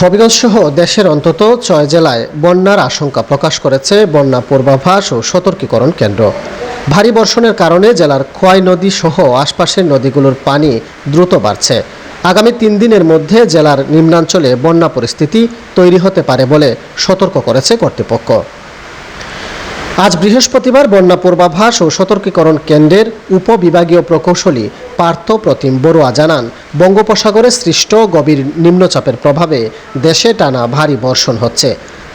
হবিগঞ্জ সহ দেশের অন্তত ছয় জেলায় বন্যার আশঙ্কা প্রকাশ করেছে বন্যা পূর্বাভাস ও সতর্কীকরণ কেন্দ্র। ভারী বর্ষণের কারণে জেলার খোয়াই নদী সহ আশপাশের নদীগুলোর পানি দ্রুত বাড়ছে। আগামী তিন দিনের মধ্যে জেলার নিম্নাঞ্চলে বন্যা পরিস্থিতি তৈরি হতে পারে বলে সতর্ক করেছে কর্তৃপক্ষ। আজ বৃহস্পতিবার বন্যা পূর্বাভাস ও সতর্কীকরণ কেন্দ্রের উপবিভাগীয় প্রকৌশলী পার্থ প্রতিম বড়ুয়া জানান, বঙ্গোপসাগরে সৃষ্ট গভীর নিম্নচাপের প্রভাবে দেশে টানা ভারী বর্ষণ হচ্ছে।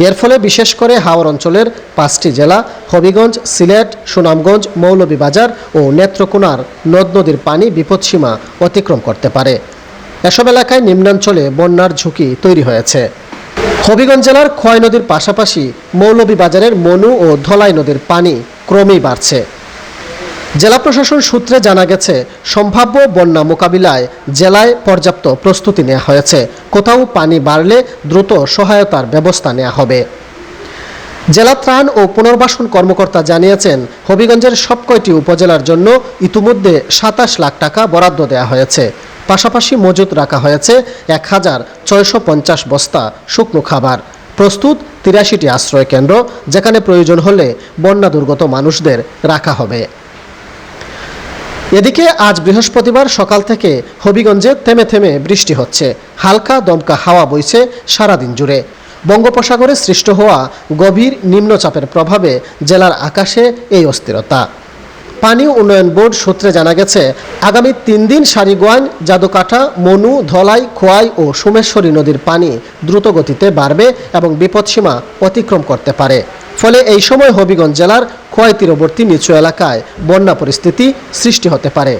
এর ফলে বিশেষ করে হাওর অঞ্চলের পাঁচটি জেলা হবিগঞ্জ, সিলেট, সুনামগঞ্জ, মৌলভীবাজার ও নেত্রকোনার নদ নদীর পানি বিপদসীমা অতিক্রম করতে পারে। এসব এলাকায় নিম্নাঞ্চলে বন্যার ঝুঁকি তৈরি হয়েছে। হবিগঞ্জ জেলার খোয়াই নদীর পাশাপাশি মৌলভীবাজারের মনু ও ধলাই নদীর পানি ক্রমেই বাড়ছে। জেলা প্রশাসন সূত্রে জানা গেছে, সম্ভাব্য বন্যা মোকাবিলায় জেলায় পর্যাপ্ত প্রস্তুতি নেওয়া হয়েছে। কোথাও পানি বাড়লে দ্রুত সহায়তার ব্যবস্থা নেওয়া হবে। জেলা ত্রাণ ও পুনর্বাসন কর্মকর্তা জানিয়েছেন, হবিগঞ্জের সব কয়টি উপজেলার জন্য ইতিমধ্যে সাতাশ লাখ টাকা বরাদ্দ দেওয়া হয়েছে। পাশাপাশি মজুত রাখা হয়েছে এক হাজার ছয়শো পঞ্চাশ বস্তা শুকনো খাবার। প্রস্তুত তিরাশিটি আশ্রয় কেন্দ্র, যেখানে প্রয়োজন হলে বন্যা দুর্গত মানুষদের রাখা হবে। এদিকে আজ বৃহস্পতিবার সকাল থেকে হবিগঞ্জে থেমে থেমে বৃষ্টি হচ্ছে। হালকা দমকা হাওয়া বইছে সারাদিন জুড়ে। বঙ্গোপসাগরে সৃষ্ট হওয়া গভীর নিম্নচাপের প্রভাবে জেলার আকাশে এই অস্থিরতা। পানি উন্নয়ন বোর্ড সূত্রে জানা গেছে, আগামী তিন দিন সারিগোয়ান, জাদুকাঠা, মনু, ধলাই, খোয়াই ও সোমেশ্বরী নদীর পানি দ্রুত গতিতে বাড়বে এবং বিপদসীমা অতিক্রম করতে পারে। ফলে এই সময় হবিগঞ্জ জেলার খোয়াই তীরবর্তী নিচু এলাকায় বন্যা পরিস্থিতি সৃষ্টি হতে পারে।